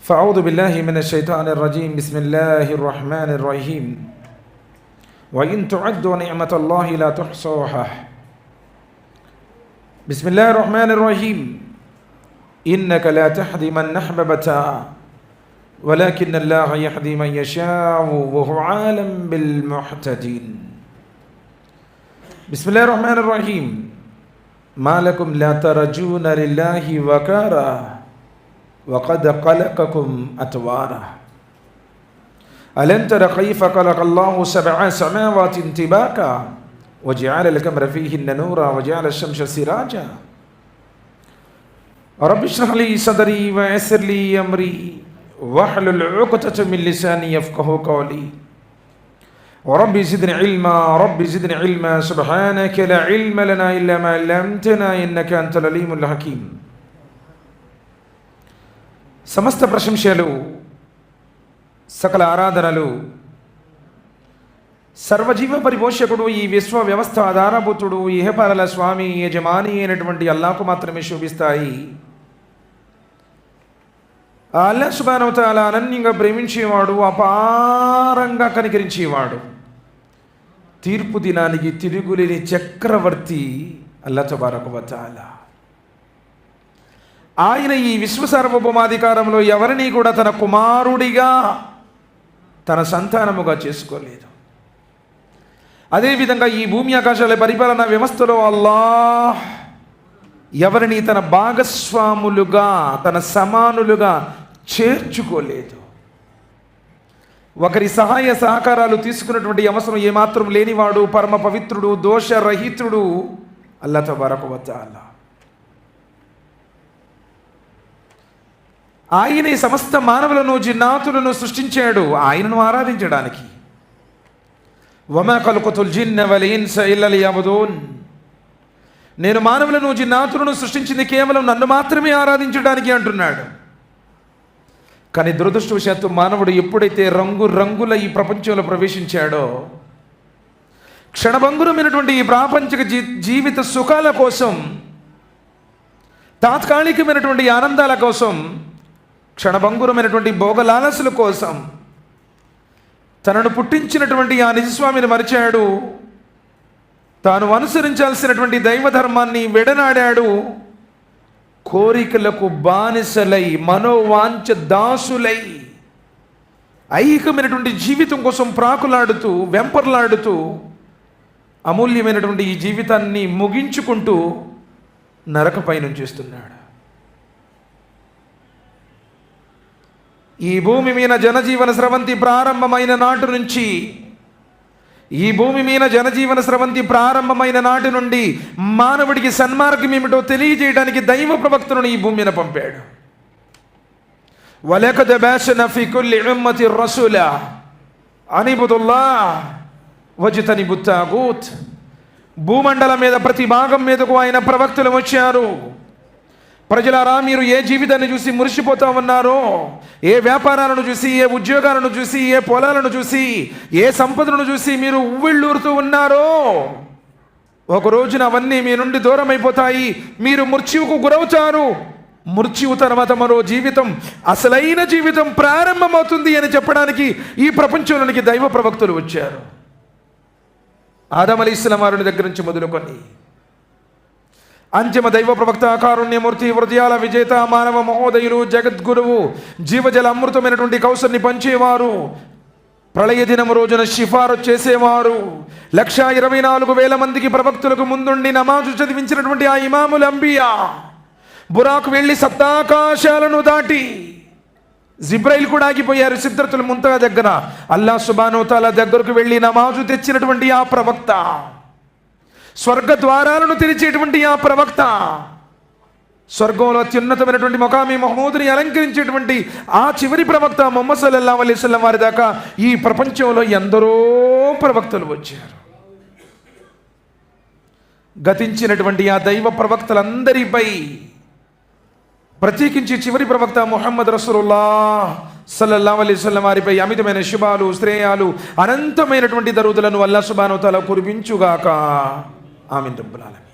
فأعوذ بالله من الشيطان الرجيم. بسم الله الرحمن الرحيم. وإن تعدوا نعمة الله لا تحصوها. بسم الله الرحمن الرحيم. إنك لا تهدي من أحببت ولكن الله يهدي من يشاء وهو عالم بالمحتدين بسم الله الرحمن الرحيم. ما لكم لا ترجون لله وكارا وقد خلقكم أتوارا. ألم تر كيف خلق الله سبع سماوات طباقا وجعل القمر فيهن نورا وجعل الشمس سراجا. رب اشرح لي صدري ويسر لي أمري. واحلل عقدة من لساني يفقه قولي. وربي زدني علما ربي زدني علما. سبحانك لا علم لنا إلا ما علمتنا إنك أنت العليم الحكيم. సమస్త ప్రశంసలు సకల ఆరాధనలు. సర్వజీవ పరిపోషకుడు ఈ విశ్వ వ్యవస్థ ఆధారభూతుడు ఇహపరల స్వామి యజమాని అయినటువంటి అల్లాకు మాత్రమే శోభిస్తాయి. ఆ అల్లా అలా అనన్యంగా ప్రేమించేవాడు అపారంగా కనికరించేవాడు. తీర్పు దినానికి తిరుగులేని చక్రవర్తి అల్లా తబారకువతాల ఆయన ఈ విశ్వ సార్వభౌమాధికారంలో ఎవరిని కూడా తన కుమారుడిగా తన సంతానముగా చేసుకోలేదు. అదేవిధంగా ఈ భూమి ఆకాశాల పరిపాలన వ్యవస్థలో అల్లాహ్ ఎవరిని తన భాగస్వాములుగా తన సమానులుగా చేర్చుకోలేదు. ఒకరి సహాయ సహకారాలు తీసుకున్నటువంటి అవసరం ఏమాత్రం లేనివాడు పరమ పవిత్రుడు దోషరహితుడు అల్లత వరకు వద్ద అల్లా ఆయన ఈ సమస్త మానవులను జిన్నాతులను సృష్టించాడు. ఆయనను ఆరాధించడానికి. వమ కలుకుతుల్ జిన్న వలీన్స్ ఇల్లలియాబుదూన్ నేను మానవులను జిన్నాతులను సృష్టించింది కేవలం నన్ను మాత్రమే ఆరాధించడానికి అంటున్నాడు. కానీ దురదృష్టవశాత్తు మానవుడు ఎప్పుడైతే రంగు రంగుల ఈ ప్రపంచంలో ప్రవేశించాడో క్షణభంగురమైనటువంటి ఈ ప్రాపంచిక జీ జీవిత సుఖాల కోసం తాత్కాలికమైనటువంటి ఆనందాల కోసం క్షణభంగురమైనటువంటి భోగలాలసుల కోసం తనను పుట్టించినటువంటి ఆ నిజస్వామిని మరిచాడు. తాను అనుసరించాల్సినటువంటి దైవధర్మాన్ని విడనాడాడు. కోరికలకు బానిసలై మనోవాంఛ దాసులై ఐహికమైనటువంటి జీవితం కోసం ప్రాకులాడుతూ వెంపర్లాడుతూ అమూల్యమైనటువంటి ఈ జీవితాన్ని ముగించుకుంటూ నరకపై ఈ భూమి మీద జనజీవన స్రవంతి ప్రారంభమైన నాటి నుంచి ఈ భూమి మీద జనజీవన స్రవంతి ప్రారంభమైన నాటి నుండి మానవుడికి సన్మార్గం ఏమిటో తెలియజేయడానికి దైవ ప్రవక్తలను ఈ భూమి మీద పంపాడు. వలకద బాషన కుల్లి ఉమ్మతి రసూల అనిబుదుల్లా వజితని బుత్తాగూత్. భూమండలం మీద ప్రతి భాగం మీదకు ఆయన ప్రవక్తలు వచ్చారు. ప్రజలారా మీరు ఏ జీవితాన్ని చూసి మురిసిపోతా ఉన్నారో ఏ వ్యాపారాలను చూసి ఏ ఉద్యోగాలను చూసి ఏ పొలాలను చూసి ఏ సంపదలను చూసి మీరు ఉవ్విళ్ళూరుతూ ఉన్నారో ఒక రోజున అవన్నీ మీ నుండి దూరం అయిపోతాయి మీరు మృత్యువుకు గురవుతారు. మృత్యువు తర్వాత మరో జీవితం అసలైన జీవితం ప్రారంభమవుతుంది అని చెప్పడానికి ఈ ప్రపంచంలోనికి దైవ ప్రవక్తులు వచ్చారు. ఆదమలి అలీ ఇస్లాం వారిని దగ్గర నుంచి మొదలుకొని అంతిమ దైవ ప్రవక్త కారుణ్యమూర్తి హృదయాల విజేత మానవ మహోదయులు జగద్గురువు జీవజల అమృతమైనటువంటి కౌసర్ని పంచేవారు ప్రళయ దినము రోజున షిఫారు చేసేవారు. లక్ష ఇరవై నాలుగు వేల మందికి ప్రవక్తులకు ముందుండి నమాజు చదివించినటువంటి ఆ ఇమాముల్ అంబియా బురాకు వెళ్ళి సప్తాకాశాలను దాటి జిబ్రైల్ కూడా ఆగిపోయారు సిద్ధతుల ముంతగా దగ్గర. అల్లా సుబానోతాల దగ్గరకు వెళ్ళి నమాజు తెచ్చినటువంటి ఆ ప్రవక్త. స్వర్గ ద్వారాలను తెరిచేటువంటి ఆ ప్రవక్త స్వర్గంలో అత్యున్నతమైనటువంటి మొకామి మహమూదుని అలంకరించేటువంటి ఆ చివరి ప్రవక్త మొహమ్మద్ సల్లల్లా అలీస్లం వారి దాకా ఈ ప్రపంచంలో ఎందరో ప్రవక్తలు వచ్చారు. గతించినటువంటి ఆ దైవ ప్రవక్తలందరిపై ప్రత్యేకించి చివరి ప్రవక్త ముహమ్మద్ రసూలుల్లా సల్లల్లా అలీస్లం వారిపై అమితమైన శుభాలు శ్రేయాలు అనంతమైనటువంటి దరుదులను అల్లా సుబానుతల కురిపించుగాక. አሜን። ድንብላለን።